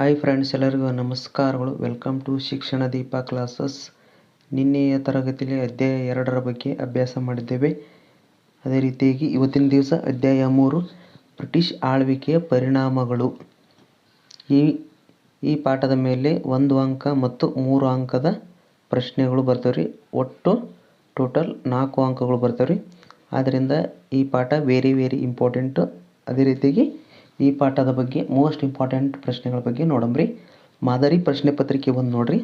Hi friends, ಎಲ್ಲರಿಗೂ ನಮಸ್ಕಾರಗಳು. Welcome to ಶಿಕ್ಷಣ ದೀಪ ಕ್ಲಾಸಸ್ ನಿನ್ನೆಯ ತರಗತಿಯಲ್ಲಿ ಅಧ್ಯಾಯ ಎರಡರ ಬಗ್ಗೆ ಅಭ್ಯಾಸ ಮಾಡಿದ್ದೇವೆ. ಅದೇ ರೀತಿಯಾಗಿ ಇವತ್ತಿನ ದಿವಸ ಅಧ್ಯಾಯ ಮೂರು, ಬ್ರಿಟಿಷ್ ಆಳ್ವಿಕೆಯ ಪರಿಣಾಮಗಳು. ಈ ಈ ಪಾಠದ ಮೇಲೆ ಒಂದು ಅಂಕ ಮತ್ತು ಮೂರು ಅಂಕದ ಪ್ರಶ್ನೆಗಳು ಬರ್ತವೆ ರೀ. ಒಟ್ಟು ಟೋಟಲ್ ನಾಲ್ಕು ಅಂಕಗಳು ಬರ್ತವೆ ರೀ. ಆದ್ದರಿಂದ ಈ ಪಾಠ ವೆರಿ ವೆರಿ ಇಂಪಾರ್ಟೆಂಟು ಅದೇ ರೀತಿಯಾಗಿ ಈ ಪಾಠದ ಬಗ್ಗೆ ಮೋಸ್ಟ್ ಇಂಪಾರ್ಟೆಂಟ್ ಪ್ರಶ್ನೆಗಳ ಬಗ್ಗೆ ನೋಡಂಬ್ರಿ ಮಾದರಿ ಪ್ರಶ್ನೆ ಪತ್ರಿಕೆ ಒಂದು ನೋಡ್ರಿ.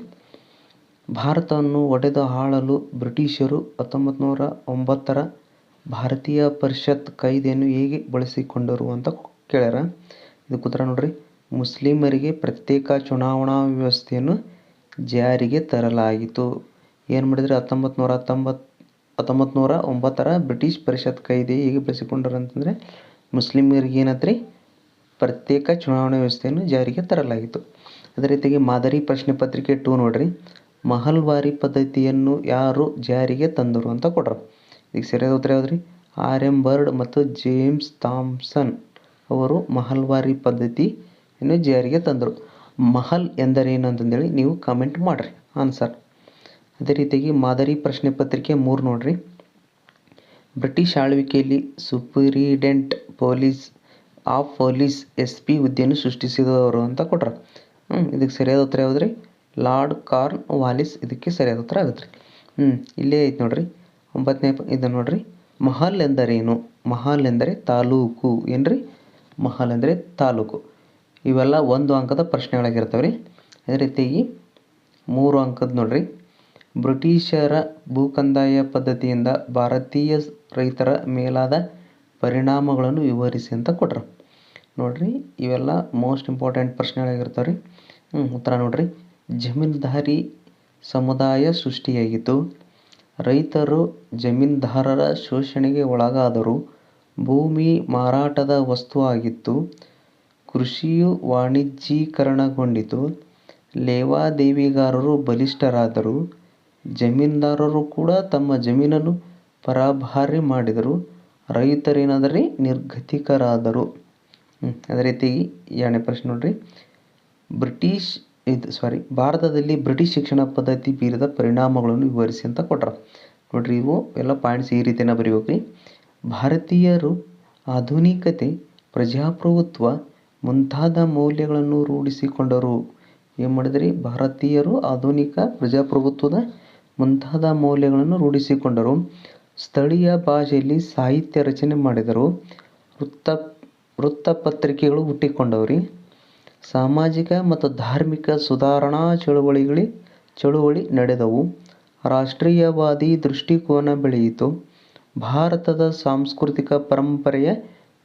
ಭಾರತವನ್ನು ಒಡೆದು ಆಳಲು ಬ್ರಿಟಿಷರು ಹತ್ತೊಂಬತ್ತು ನೂರ ಒಂಬತ್ತರ ಭಾರತೀಯ ಪರಿಷತ್ ಕಾಯ್ದೆಯನ್ನು ಹೇಗೆ ಬಳಸಿಕೊಂಡರು ಅಂತ ಕೇಳ್ಯಾರ. ಇದು ಕೂತ್ರ ನೋಡ್ರಿ. ಮುಸ್ಲಿಮರಿಗೆ ಪ್ರತ್ಯೇಕ ಚುನಾವಣಾ ವ್ಯವಸ್ಥೆಯನ್ನು ಜಾರಿಗೆ ತರಲಾಯಿತು. ಏನು ಮಾಡಿದರೆ? ಹತ್ತೊಂಬತ್ತು ನೂರ ಹತ್ತೊಂಬತ್ತು ಹತ್ತೊಂಬತ್ತು ನೂರ ಒಂಬತ್ತರ ಬ್ರಿಟಿಷ್ ಪರಿಷತ್ ಕಾಯ್ದೆ ಹೇಗೆ ಬಳಸಿಕೊಂಡರು ಅಂತಂದರೆ, ಮುಸ್ಲಿಮರಿಗೆ ಏನತ್ರಿ? ಪ್ರತ್ಯೇಕ ಚುನಾವಣಾ ವ್ಯವಸ್ಥೆಯನ್ನು ಜಾರಿಗೆ ತರಲಾಯಿತು ಅದೇ ರೀತಿಯಾಗಿ ಮಾದರಿ ಪ್ರಶ್ನೆ ಪತ್ರಿಕೆ ಟೂ ನೋಡ್ರಿ. ಮಹಲ್ವಾರಿ ಪದ್ಧತಿಯನ್ನು ಯಾರು ಜಾರಿಗೆ ತಂದರು ಅಂತ ಕೊಟ್ಟರು ಈಗ ಸರಿಯಾದ ಉತ್ತರ ಯಾವ್ದ್ರಿ? ಆರ್ ಎಂ ಬರ್ಡ್ ಮತ್ತು ಜೇಮ್ಸ್ ಥಾಮ್ಸನ್ ಅವರು ಮಹಲ್ವಾರಿ ಪದ್ಧತಿಯನ್ನು ಜಾರಿಗೆ ತಂದರು. ಮಹಲ್ ಎಂದರೇನು ಅಂತಂದೇಳಿ ನೀವು ಕಮೆಂಟ್ ಮಾಡಿರಿ. ಆನ್ಸರ್. ಅದೇ ರೀತಿಯಾಗಿ ಮಾದರಿ ಪ್ರಶ್ನೆ ಪತ್ರಿಕೆ ಮೂರು ನೋಡ್ರಿ. ಬ್ರಿಟಿಷ್ ಆಳ್ವಿಕೆಯಲ್ಲಿ superintendent police of police S P ಹುದ್ದೆಯನ್ನು ಸೃಷ್ಟಿಸಿದವರು ಅಂತ ಕೊಟ್ರ. ಇದಕ್ಕೆ ಸರಿಯಾದ ಉತ್ತರ ಯಾವುದ್ರಿ? ಲಾರ್ಡ್ ಕಾರ್ನ್ ವಾಲಿಸ್, ಇದಕ್ಕೆ ಸರಿಯಾದ ಉತ್ತರ ಆಗುತ್ತೆ ರೀ ಹ್ಞೂ ಇಲ್ಲೇ ಐತೆ ನೋಡ್ರಿ. ಒಂಬತ್ತನೇ ಇದು ನೋಡ್ರಿ. ಮಹಲ್ ಎಂದರೇನು? ಮಹಲ್ ಎಂದರೆ ತಾಲೂಕು. ಏನ್ರಿ? ಮಹಲ್ ಅಂದರೆ ತಾಲೂಕು. ಇವೆಲ್ಲ ಒಂದು ಅಂಕದ ಪ್ರಶ್ನೆಗಳಾಗಿರ್ತವೆ ರೀ ಅದೇ ರೀತಿಯಾಗಿ ಮೂರು ಅಂಕದ ನೋಡ್ರಿ. ಬ್ರಿಟಿಷರ ಭೂಕಂದಾಯ ಪದ್ಧತಿಯಿಂದ ಭಾರತೀಯ ರೈತರ ಮೇಲಾದ ಪರಿಣಾಮಗಳನ್ನು ವಿವರಿಸಿ ಅಂತ ಕೊಟ್ರು. ನೋಡಿರಿ, ಇವೆಲ್ಲ ಮೋಸ್ಟ್ ಇಂಪಾರ್ಟೆಂಟ್ ಪ್ರಶ್ನೆಗಳಾಗಿರ್ತಾವೆ ರೀ ಹ್ಞೂ ಉತ್ತರ ನೋಡಿರಿ. ಜಮೀನ್ದಾರಿ ಸಮುದಾಯ ಸೃಷ್ಟಿಯಾಗಿತ್ತು ರೈತರು ಜಮೀನ್ದಾರರ ಶೋಷಣೆಗೆ ಒಳಗಾದರು ಭೂಮಿ ಮಾರಾಟದ ವಸ್ತು ಆಗಿತ್ತು ಕೃಷಿಯು ವಾಣಿಜ್ಯೀಕರಣಗೊಂಡಿತು ಲೇವಾದೇವಿಗಾರರು ಬಲಿಷ್ಠರಾದರು ಜಮೀನ್ದಾರರು ಕೂಡ ತಮ್ಮ ಜಮೀನನ್ನು ಪರಭಾರೆ ಮಾಡಿದರು. ರೈತರೇನಾದರೆ? ನಿರ್ಗತಿಕರಾದರು. ಅದೇ ರೀತಿ ಎರಡನೇ ಪ್ರಶ್ನೆ ನೋಡ್ರಿ. ಬ್ರಿಟಿಷ್ ಇದು ಸಾರಿ ಭಾರತದಲ್ಲಿ ಬ್ರಿಟಿಷ್ ಶಿಕ್ಷಣ ಪದ್ಧತಿ ಬೀರಿದ ಪರಿಣಾಮಗಳನ್ನು ವಿವರಿಸಿ ಅಂತ ಕೊಟ್ರ. ನೋಡ್ರಿ, ಇವು ಎಲ್ಲ ಪಾಯಿಂಟ್ಸ್ ಈ ರೀತಿನ ಬರೀಬೇಕು ಭಾರತೀಯರು ಆಧುನಿಕತೆ, ಪ್ರಜಾಪ್ರಭುತ್ವ ಮುಂತಾದ ಮೌಲ್ಯಗಳನ್ನು ರೂಢಿಸಿಕೊಂಡರು. ಏನು ಮಾಡಿದ್ರಿ? ಭಾರತೀಯರು ಆಧುನಿಕ ಪ್ರಜಾಪ್ರಭುತ್ವದ ಮುಂತಾದ ಮೌಲ್ಯಗಳನ್ನು ರೂಢಿಸಿಕೊಂಡರು. ಸ್ಥಳೀಯ ಭಾಷೆಯಲ್ಲಿ ಸಾಹಿತ್ಯ ರಚನೆ ಮಾಡಿದರು. ವೃತ್ತ, ವೃತ್ತಪತ್ರಿಕೆಗಳು ಹುಟ್ಟಿಕೊಂಡವ್ರಿ. ಸಾಮಾಜಿಕ ಮತ್ತು ಧಾರ್ಮಿಕ ಸುಧಾರಣಾ ಚಳುವಳಿಗಳಿ, ಚಳುವಳಿ ನಡೆದವು. ರಾಷ್ಟ್ರೀಯವಾದಿ ದೃಷ್ಟಿಕೋನ ಬೆಳೆಯಿತು. ಭಾರತದ ಸಾಂಸ್ಕೃತಿಕ ಪರಂಪರೆಯ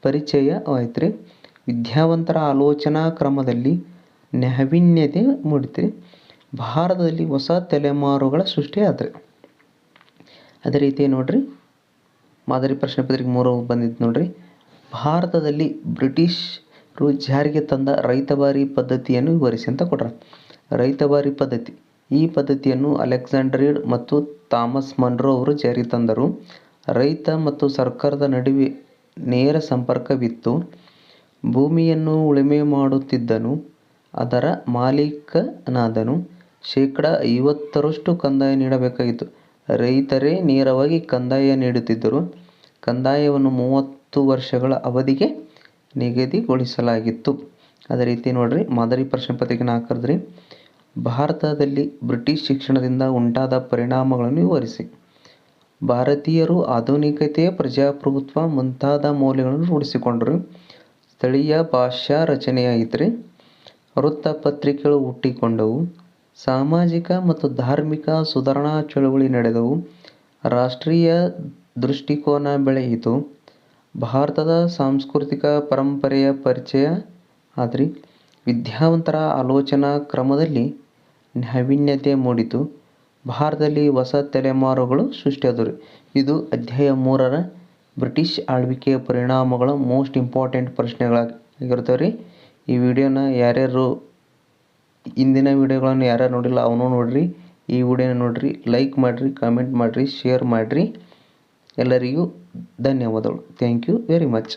ಪರಿಚಯವಾಯ್ತು ರೀ ವಿದ್ಯಾವಂತರ ಆಲೋಚನಾ ಕ್ರಮದಲ್ಲಿ ನಾವೀನ್ಯತೆ ಮೂಡಿತು ಭಾರತದಲ್ಲಿ ಹೊಸ ತಲೆಮಾರುಗಳ ಸೃಷ್ಟಿ ಆದ್ರೆ ಅದೇ ರೀತಿ ನೋಡ್ರಿ. ಮಾದರಿ ಪ್ರಶ್ನೆ ಪತ್ರಿಕೆ ಮೂರು ಬಂದಿತ್ತು ನೋಡ್ರಿ. ಭಾರತದಲ್ಲಿ ಬ್ರಿಟಿಷರು ಜಾರಿಗೆ ತಂದ ರೈತಬಾರಿ ಪದ್ಧತಿಯನ್ನು ವಿವರಿಸಿ ಅಂತ ಕೊಟ್ರ. ರೈತಬಾರಿ ಪದ್ಧತಿ. ಈ ಪದ್ಧತಿಯನ್ನು ಅಲೆಕ್ಸಾಂಡ್ರಿಡ್ ಮತ್ತು ಥಾಮಸ್ ಮನ್ರೋ ಅವರು ಜಾರಿಗೆ ತಂದರು. ರೈತ ಮತ್ತು ಸರ್ಕಾರದ ನಡುವೆ ನೇರ ಸಂಪರ್ಕವಿತ್ತು. ಭೂಮಿಯನ್ನು ಉಳುಮೆ ಮಾಡುತ್ತಿದ್ದನು. ಅದರ ಮಾಲೀಕನಾದನು. ಶೇಕಡ ಐವತ್ತರಷ್ಟು ಕಂದಾಯ ನೀಡಬೇಕಾಗಿತ್ತು. ರೈತರೇ ನೇರವಾಗಿ ಕಂದಾಯ ನೀಡುತ್ತಿದ್ದರು ಕಂದಾಯವನ್ನು ಮೂವತ್ತು ವರ್ಷಗಳ ಅವಧಿಗೆ ನಿಗದಿಗೊಳಿಸಲಾಗಿತ್ತು. ಅದೇ ರೀತಿ ನೋಡ್ರಿ, ಮಾದರಿ ಪ್ರಶ್ನೆ ಪತ್ರಿಕೆ ಹಾಕಿದ್ರಿ. ಭಾರತದಲ್ಲಿ ಬ್ರಿಟಿಷ್ ಶಿಕ್ಷಣದಿಂದ ಉಂಟಾದ ಪರಿಣಾಮಗಳನ್ನು ವಿವರಿಸಿ. ಭಾರತೀಯರು ಆಧುನಿಕತೆಯ ಪ್ರಜಾಪ್ರಭುತ್ವ ಮುಂತಾದ ಮೌಲ್ಯಗಳನ್ನು ರೂಢಿಸಿಕೊಂಡರು. ಸ್ಥಳೀಯ ಭಾಷಾ ರಚನೆಯಾಗಿದ್ದರೆ ವೃತ್ತಪತ್ರಿಕೆಗಳು ಹುಟ್ಟಿಕೊಂಡವು. ಸಾಮಾಜಿಕ ಮತ್ತು ಧಾರ್ಮಿಕ ಸುಧಾರಣಾ ಚಳುವಳಿ ನಡೆದವು. ರಾಷ್ಟ್ರೀಯ ದೃಷ್ಟಿಕೋನ ಬೆಳೆಯಿತು. ಭಾರತದ ಸಾಂಸ್ಕೃತಿಕ ಪರಂಪರೆಯ ಪರಿಚಯ ಆದ್ರಿ. ವಿದ್ಯಾವಂತರ ಆಲೋಚನಾ ಕ್ರಮದಲ್ಲಿ ನಾವೀನ್ಯತೆ ಮೂಡಿತು. ಭಾರತದಲ್ಲಿ ಹೊಸ ತಲೆಮಾರುಗಳು ಸೃಷ್ಟಿಯಾದವು ಇದು ಅಧ್ಯಾಯ ಮೂರರ ಬ್ರಿಟಿಷ್ ಆಳ್ವಿಕೆಯ ಪರಿಣಾಮಗಳ ಮೋಸ್ಟ್ ಇಂಪಾರ್ಟೆಂಟ್ ಪ್ರಶ್ನೆಗಳಾಗಿರ್ತವೆ ರೀ. ಈ ವಿಡಿಯೋನ ಯಾರ್ಯಾರು ಇಂದಿನ ವಿಡಿಯೋಗಳನ್ನು ಯಾರ್ಯಾರು ನೋಡಿಲ್ಲ, ಅವನು ನೋಡಿರಿ. ಈ ವಿಡಿಯೋನ ನೋಡಿರಿ ಲೈಕ್ ಮಾಡಿರಿ ಕಾಮೆಂಟ್ ಮಾಡಿರಿ ಶೇರ್ ಮಾಡಿರಿ. ಎಲ್ಲರಿಗೂ ಧನ್ಯವಾದಗಳು. Thank you very much